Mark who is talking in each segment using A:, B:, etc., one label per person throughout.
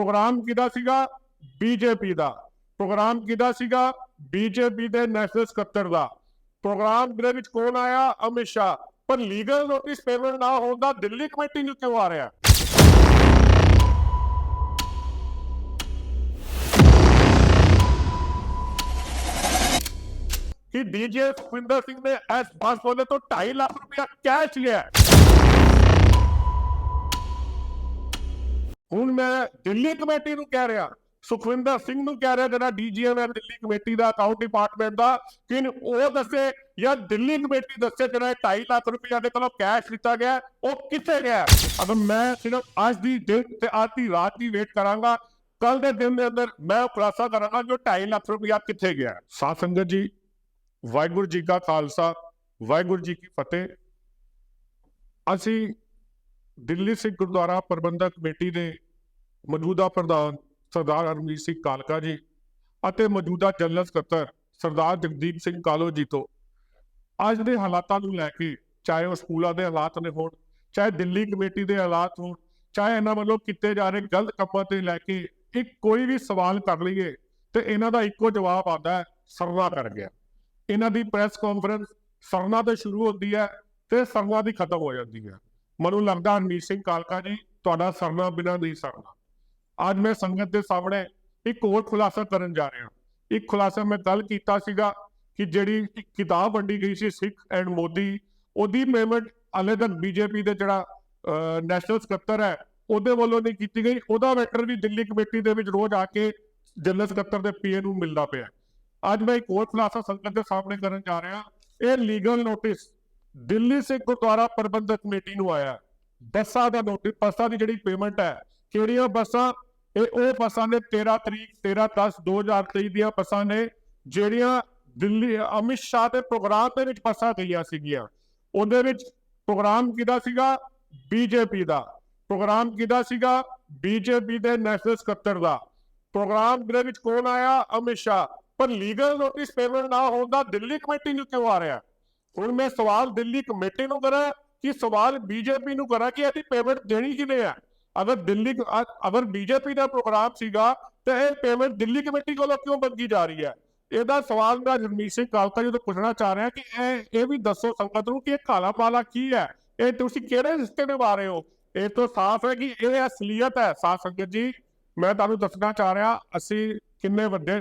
A: Programme ਕਿਹਦਾ ਸੀਗਾ? BJP ਦਾ। Programme ਕਿਹਦਾ ਸੀਗਾ? ਬੀਜੇਪੀ ਦੇ ਨੈਸ਼ਨਲ ਸਕੱਤਰ ਦਾ। ਪ੍ਰੋਗਰਾਮ ਦੇ ਵਿੱਚ ਕੌਣ ਆਇਆ? Amit Shah. Per legal notice payment ਨਾ ਹੋਣ ਦਿੱਲੀ ਕਮੇਟੀ ਨੂੰ ਕਿਉਂ ਆ ਰਿਹਾ? ਕਿ ਡੀਜੇ ਸੁਖਵਿੰਦਰ ਸਿੰਘ ਨੇ ਐਸ ਬੱਸ ਵਾਲੇ ਤੋਂ 2.5 ਲੱਖ ਰੁਪਇਆ ਕੈਸ਼ ਲਿਆ ਹੁਣ ਮੈਂ ਦਿੱਲੀ ਕਮੇਟੀ ਨੂੰ ਕਹਿ ਰਿਹਾ, ਸੁਖਵਿੰਦਰ ਸਿੰਘ ਨੂੰ ਕਹਿ ਰਿਹਾ ਜਿਹੜਾ ਡੀਜੀਐਮ ਹੈ ਦਿੱਲੀ ਕਮੇਟੀ ਦਾ ਅਕਾਊਂਟ ਡਿਪਾਰਟਮੈਂਟ ਦਾ, ਕਿ ਉਹ ਦੱਸੇ ਜਾਂ ਦਿੱਲੀ ਕਮੇਟੀ ਦੱਸੇ ਜਿਹੜਾ 2.5 ਲੱਖ ਰੁਪਇਆ ਦੇ ਕੋਲੋਂ ਕੈਸ਼ ਲਿੱਤਾ ਗਿਆ, ਉਹ ਕਿੱਥੇ ਗਿਆ ਹੈ? ਮੈਂ ਸਿਰਫ ਅੱਜ ਦੀ ਦਿਨ ਤੇ ਅੱਜ ਦੀ ਰਾਤ ਦੀ ਵੇਟ ਕਰਾਂਗਾ ਕੱਲ ਦੇ ਦਿਨ ਦੇ ਅੰਦਰ ਮੈਂ ਉਹ ਖੁਲਾਸਾ ਕਰਾਂਗਾ ਕਿ ਉਹ 2.5 ਲੱਖ ਰੁਪਇਆ ਕਿੱਥੇ ਗਿਆ ਹੈ। ਸਾਧ ਸੰਗਤ ਜੀ, ਵਾਹਿਗੁਰੂ ਜੀ ਕਾ ਖਾਲਸਾ, ਵਾਹਿਗੁਰੂ ਜੀ ਕੀ ਫਤਿਹ ਅਸੀਂ ਦਿੱਲੀ ਸਿੱਖ ਗੁਰਦੁਆਰਾ ਪ੍ਰਬੰਧਕ ਕਮੇਟੀ ਦੇ ਮੌਜੂਦਾ ਪ੍ਰਧਾਨ ਸਰਦਾਰ ਹਰਮੀਤ ਸਿੰਘ ਕਾਲਕਾ ਜੀ ਅਤੇ ਮੌਜੂਦਾ ਜਨਰਲ ਸਕੱਤਰ ਸਰਦਾਰ ਜਗਦੀਪ ਸਿੰਘ ਕਾਲੋ ਜੀ ਤੋਂ ਅੱਜ ਦੇ ਹਾਲਾਤਾਂ ਨੂੰ ਲੈ ਕੇ ਚਾਹੇ ਉਹ ਸਕੂਲਾਂ ਦੇ ਹਾਲਾਤ ਨੇ ਹੋਣ, ਚਾਹੇ ਦਿੱਲੀ ਕਮੇਟੀ ਦੇ ਹਾਲਾਤ ਹੋਣ, ਚਾਹੇ ਇਹਨਾਂ ਵੱਲੋਂ ਕੀਤੇ ਜਾ ਰਹੇ ਗਲਤ ਕੰਮਾਂ ਤੇ ਲੈ ਕੇ ਇੱਕ ਕੋਈ ਵੀ ਸਵਾਲ ਕਰ ਲਈਏ ਤੇ ਇਹਨਾਂ ਦਾ ਇੱਕੋ ਜਵਾਬ ਆਉਂਦਾ ਹੈ, ਸਰਨਾ ਕਰ ਗਿਆ। ਇਹਨਾਂ ਦੀ ਪ੍ਰੈਸ ਕਾਨਫਰੰਸ ਸਰਨਾ ਤੋਂ ਸ਼ੁਰੂ ਹੁੰਦੀ ਹੈ ਤੇ ਸਰਨਾ ਦੀ ਖਤਮ ਹੋ ਜਾਂਦੀ ਹੈ। ਮੈਨੂੰ ਲੱਗਦਾ ਹਰਮੀਤ ਸਿੰਘ ਕਾਲਕਾ ਜੀ ਤੁਹਾਡਾ ਸਰਨਾ ਬਿਨਾਂ ਨਹੀਂ ਸਰਨਾ। ਅੱਜ ਮੈਂ ਸੰਗਤ ਦੇ ਸਾਹਮਣੇ ਇੱਕ ਹੋਰ ਖੁਲਾਸਾ ਕਰਨ ਜਾ ਰਿਹਾ। ਇੱਕ ਖੁਲਾਸਾ ਮੈਂ ਕੱਲ ਕੀਤਾ ਸੀਗਾ ਕਿ ਜਿਹੜੀ ਕਿਤਾਬ ਵੰਡੀ ਗਈ ਸੀ ਸਿੱਖ ਐਂਡ ਮੋਦੀ, ਉਹਦੀ ਪੇਮੈਂਟ ਹਲੇ ਤੱਕ ਬੀਜੇਪੀ ਦੇ ਜਿਹੜਾ ਨੈਸ਼ਨਲ ਸਕੱਤਰ ਹੈ, ਉਹਦੇ ਵੱਲੋਂ ਨਹੀਂ ਕੀਤੀ ਗਈ। ਉਹਦਾ ਮੈਟਰ ਵੀ ਦਿੱਲੀ ਕਮੇਟੀ ਦੇ ਵਿੱਚ ਰੋਜ਼ ਆ ਕੇ ਜਨਰਲ ਸਕੱਤਰ ਦੇ ਪੀਏ ਨੂੰ ਮਿਲਦਾ ਪਿਆ। ਅੱਜ ਮੈਂ ਇੱਕ ਹੋਰ ਖੁਲਾਸਾ ਸੰਗਤ ਦੇ ਸਾਹਮਣੇ ਕਰਨ ਜਾ ਰਿਹਾ। ਇਹ legal notice Delhi Sikh Gurdwara Prabandhak committee ਨੂੰ ਆਇਆ। ਬੱਸਾਂ ਦਾ ਨੋਟਿਸ ਬੱਸਾਂ ਦੀ ਜਿਹੜੀ ਪੇਮੈਂਟ ਹੈ, ਕਿਹੜੀਆਂ ਬੱਸਾਂ? ਇਹ ਉਹ ਬੱਸਾਂ ਨੇ 13 ਤਰੀਕ 13 10 2023 ਦੀਆਂ ਬੱਸਾਂ ਨੇ, ਜਿਹੜੀਆਂ ਦਿੱਲੀ, ਅਮਿਤ ਸ਼ਾਹ ਦੇ ਪ੍ਰੋਗਰਾਮ ਦੇ ਵਿੱਚ ਬੱਸਾਂ ਗਈਆਂ ਸੀਗੀਆਂ। ਉਹਦੇ ਵਿੱਚ ਪ੍ਰੋਗਰਾਮ ਕਿਹਦਾ ਸੀਗਾ? ਬੀਜੇਪੀ ਦਾ। ਪ੍ਰੋਗਰਾਮ ਕਿਹਦਾ ਸੀਗਾ? ਬੀਜੇਪੀ ਦੇ ਨੈਸ਼ਨਲ ਸਕੱਤਰ ਦਾ। ਪ੍ਰੋਗਰਾਮ ਦੇ ਵਿੱਚ ਕੌਣ ਆਇਆ? Amit Shah. Per legal notice payment ਨਾ ਹੋਣ ਦਾ ਦਿੱਲੀ ਕਮੇਟੀ ਨੂੰ ਕਿਉਂ ਆ ਰਿਹਾ? ਹੁਣ ਮੈਂ ਸਵਾਲ ਦਿੱਲੀ ਕਮੇਟੀ ਨੂੰ ਕਰਾਂ ਕਿ ਸਵਾਲ ਬੀਜੇਪੀ ਨੂੰ ਕਰਾਂ ਕਿ ਇਹਦੀ ਪੇਮੈਂਟ ਦੇਣੀ ਕਿਨੇ ਆ? ਅਗਰ ਦਿੱਲੀ ਅਗਰ ਬੀਜੇਪੀ ਦਾ ਪ੍ਰੋਗਰਾਮ ਸੀਗਾ, ਤੇ ਇਹ ਪੇਮੈਂਟ ਦਿੱਲੀ ਕਮੇਟੀ ਕੋਲੋਂ ਕਿਉਂ ਮੰਗੀ ਜਾ ਰਹੀ ਹੈ? ਇਹਦਾ ਸਵਾਲ ਮੈਂ ਰਣਮੀਤ ਸਿੰਘ ਕਾਲਕਾ ਜੀ ਤੋਂ ਪੁੱਛਣਾ ਚਾਹ ਰਿਹਾ ਕਿ ਇਹ ਇਹ ਵੀ ਦੱਸੋ ਸੰਗਤ ਨੂੰ ਕਿ ਇਹ ਕਾਲਾ ਪਾਲਾ ਕੀ ਹੈ? ਇਹ ਤੁਸੀਂ ਕਿਹੜੇ ਰਿਸ਼ਤੇ ਨਿਭਾ ਰਹੇ ਹੋ? ਇਹ ਤੋਂ ਸਾਫ਼ ਹੈ ਕਿ ਇਹ ਅਸਲੀਅਤ ਹੈ। ਸਾਫ਼ ਸੰਗਤ ਜੀ, ਮੈਂ ਤੁਹਾਨੂੰ ਦੱਸਣਾ ਚਾਹ ਰਿਹਾ, ਅਸੀਂ ਕਿੰਨੇ ਵੱਡੇ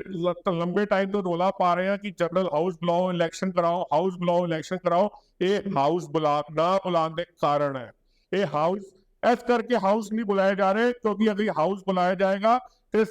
A: ਲੰਬੇ ਟਾਈਮ ਤੋਂ ਰੋਲਾ ਪਾ ਰਹੇ ਹਾਂ ਕਿ ਜਨਰਲ ਹਾਊਸ ਬੁਲਾਓ ਇਲੈਕਸ਼ਨ ਕਰਾਓ ਹਾਊਸ ਬੁਲਾਓ ਇਲੈਕਸ਼ਨ ਕਰਾਓ, ਇਹ ਹਾਊਸ ਬੁਲਾ ਨਾ ਬੁਲਾਉਣ ਦੇ ਕਾਰਨ ਹੈ। ਇਹ ਹਾਊਸ ਇਸ ਕਰਕੇ ਹਾਊਸ ਨਹੀਂ ਬੁਲਾਏ ਜਾ ਰਹੇ ਕਿਉਂਕਿ ਅਗਰ ਹਾਊਸ ਬੁਲਾਇਆ ਜਾਏਗਾ ਤੇ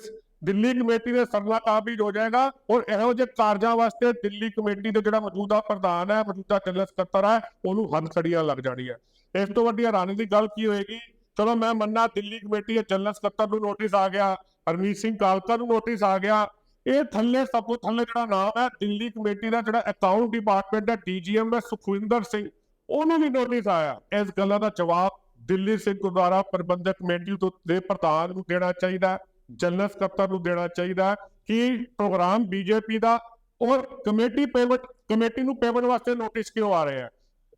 A: ਦਿੱਲੀ ਕਮੇਟੀ ਦੇ ਸਰਲਾ ਕਾਬਿਜ਼ ਹੋ ਜਾਏਗਾ ਔਰ ਇਹੋ ਜਿਹੇ ਕਾਰਜਾਂ ਵਾਸਤੇ ਦਿੱਲੀ ਕਮੇਟੀ ਦੇ ਜਿਹੜਾ ਮੌਜੂਦਾ ਪ੍ਰਧਾਨ ਹੈ, ਮੌਜੂਦਾ ਜਨਰਲ ਸਕੱਤਰ ਹੈ, ਉਹਨੂੰ ਹੱਥਕੜੀਆਂ ਲੱਗ ਜਾਣੀ ਹੈ ਇਸ ਤੋਂ ਵੱਡੀ ਹੈਰਾਨੀ ਦੀ ਗੱਲ ਕੀ ਹੋਏਗੀ? ਚਲੋ ਮੈਂ ਮੰਨਾ ਦਿੱਲੀ ਕਮੇਟੀ ਦੇ ਜਨਰਲ ਸਕੱਤਰ ਨੂੰ ਨੋਟਿਸ ਆ ਗਿਆ, ਹਰਮੀਤ ਸਿੰਘ ਕਾਲਕਾ ਨੂੰ ਨੋਟਿਸ ਆ ਗਿਆ। ਇਹ ਥੱਲੇ ਸਭ ਤੋਂ ਥੱਲੇ ਜਿਹੜਾ ਨਾਮ ਹੈ, ਦਿੱਲੀ ਕਮੇਟੀ ਦਾ ਜਿਹੜਾ ਅਕਾਊਂਟ ਡਿਪਾਰਟਮੈਂਟ ਦਾ ਡੀਜੀਐਮ ਹੈ, ਸੁਖਵਿੰਦਰ ਸਿੰਘ, ਉਹਨੂੰ ਵੀ ਨੋਟਿਸ ਆਇਆ। ਇਸ ਗੱਲਾਂ ਦਾ ਜਵਾਬ ਦਿੱਲੀ ਸਿੱਖ ਗੁਰਦੁਆਰਾ ਪ੍ਰਬੰਧਕ ਕਮੇਟੀ ਤੋਂ ਦੇ ਪ੍ਰਧਾਨ ਨੂੰ ਦੇਣਾ ਚਾਹੀਦਾ ਜਨਰਲ ਸਕੱਤਰ ਨੂੰ ਦੇਣਾ ਚਾਹੀਦਾ ਕਿ ਪ੍ਰੋਗਰਾਮ ਬੀਜੇਪੀ ਦਾ ਔਰ ਕਮੇਟੀ ਪੇਮੈਂਟ ਕਮੇਟੀ ਨੂੰ ਪੇਮੈਂਟ ਵਾਸਤੇ ਨੋਟਿਸ ਕਿਉਂ ਆ ਰਹੇ ਹੈ?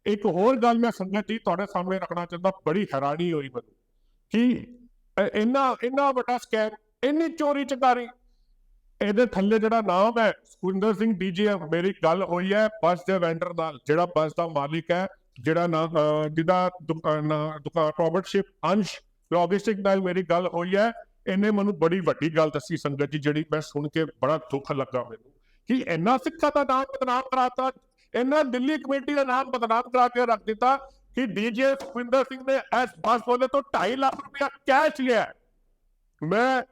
A: ਇੱਕ ਹੋਰ ਗੱਲ ਮੈਂ ਸੰਗਤ ਜੀ ਤੁਹਾਡੇ ਸਾਹਮਣੇ ਰੱਖਣਾ ਚਾਹੁੰਦਾ, ਬੜੀ ਹੈਰਾਨੀ ਹੋਈ ਮੈਨੂੰ ਕਿ ਇੰਨਾ ਇੰਨਾ ਵੱਡਾ ਸਕੈਮ ਇੰਨੀ ਚੋਰੀ ਚਕਾਰੀ। ਇਹਦੇ ਥੱਲੇ ਜਿਹੜਾ ਨਾਮ ਹੈ, ਸੁਖਵਿੰਦਰ ਸਿੰਘ ਡੀਜੀਐਮ ਮੇਰੀ ਗੱਲ ਹੋਈ ਹੈ ਬੱਸ ਦੇ ਵੈਂਡਰ ਨਾਲ, ਜਿਹੜਾ ਬੱਸ ਦਾ ਮਾਲਿਕ ਹੈ, ਜਿਹੜਾ ਨਾ ਜਿਹਦਾ ਦੁਕਾਨ ਦੁਕਾਨ ਰੋਬਰਟ ਸ਼ਿਪ ਅੰਸ਼ ਲੌਜਿਸਟਿਕ ਨਾਲ ਮੇਰੀ ਗੱਲ ਹੋਈ ਹੈ। ਇਹਨੇ ਮੈਨੂੰ ਬੜੀ ਵੱਡੀ ਗੱਲ ਦੱਸੀ ਸੰਗਤ ਜੀ, ਜਿਹੜੀ ਮੈਂ ਸੁਣ ਕੇ ਬੜਾ ਦੁੱਖ ਲੱਗਾ ਮੈਨੂੰ ਕਿ ਇੰਨਾ ਸਿੱਖਾਂ ਦਾ ਨਾਮ ਬਦਨਾਮ ਕਰਾਤਾ ਇਹਨਾਂ ਦਿੱਲੀ ਕਮੇਟੀ ਦਾ ਨਾਮ ਬਦਨਾਮ ਕਰਾ ਕੇ ਰੱਖ ਦਿੱਤਾ ਕਿ ਡੀਜੇ ਸੁਖਵਿੰਦਰ ਸਿੰਘ ਨੇ ਐਸ ਬੱਸ ਤੋਂ 2.5 ਲੱਖ ਰੁਪਇਆ ਕੈਸ਼ ਲਿਆ। ਮੈਂ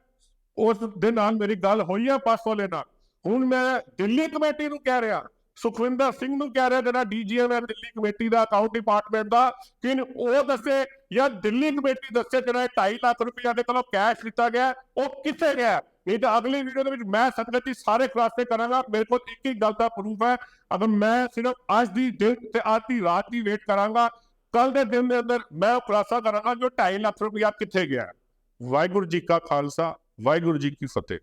A: ਉਸ ਦੇ ਨਾਲ ਮੇਰੀ ਗੱਲ ਹੋਈ ਹੈ ਬੱਸ ਵਾਲੇ ਨਾਲ। ਹੁਣ ਮੈਂ ਦਿੱਲੀ ਕਮੇਟੀ ਨੂੰ ਕਹਿ ਰਿਹਾ, ਸੁਖਵਿੰਦਰ ਸਿੰਘ ਨੂੰ ਕਹਿ ਰਿਹਾ, ਜਿਹੜਾ ਡੀਜੀਐਮ ਹੈ ਦਿੱਲੀ ਕਮੇਟੀ ਦਾ ਅਕਾਊਂਟ ਡਿਪਾਰਟਮੈਂਟ ਦਾ, ਕਿ ਉਹ ਦੱਸੇ ਜਾਂ ਦਿੱਲੀ ਕਮੇਟੀ ਦੱਸੇ ਜਿਹੜਾ 2.5 ਲੱਖ ਰੁਪਇਆ ਦੇ ਕੋਲੋਂ ਕੈਸ਼ ਲਿੱਤਾ ਗਿਆ, ਉਹ ਕਿੱਥੇ ਗਿਆ? ਇਹ ਤਾਂ ਅਗਲੀ ਵੀਡੀਓ ਦੇ ਵਿੱਚ ਮੈਂ ਸੰਗਤ ਦੀ ਸਾਰੇ ਖੁਲਾਸੇ ਕਰਾਂਗਾ। ਮੇਰੇ ਕੋਲ ਇੱਕ ਹੀ ਗੱਲ ਦਾ ਪ੍ਰੂਫ ਹੈ। ਅਗਰ ਮੈਂ ਸਿਰਫ ਅੱਜ ਦੀ ਦਿਨ ਤੇ ਅੱਜ ਦੀ ਰਾਤ ਦੀ ਵੇਟ ਕਰਾਂਗਾ ਕੱਲ ਦੇ ਦਿਨ ਦੇ ਅੰਦਰ ਮੈਂ ਉਹ ਖੁਲਾਸਾ ਕਰਾਂਗਾ ਕਿ ਉਹ 2.5 ਲੱਖ ਰੁਪਇਆ ਕਿੱਥੇ ਗਿਆ? ਵਾਹਿਗੁਰੂ ਜੀ ਕਾ ਖਾਲਸਾ, ਵਾਹਿਗੁਰੂ ਜੀ ਕੀ ਫਤਿਹ।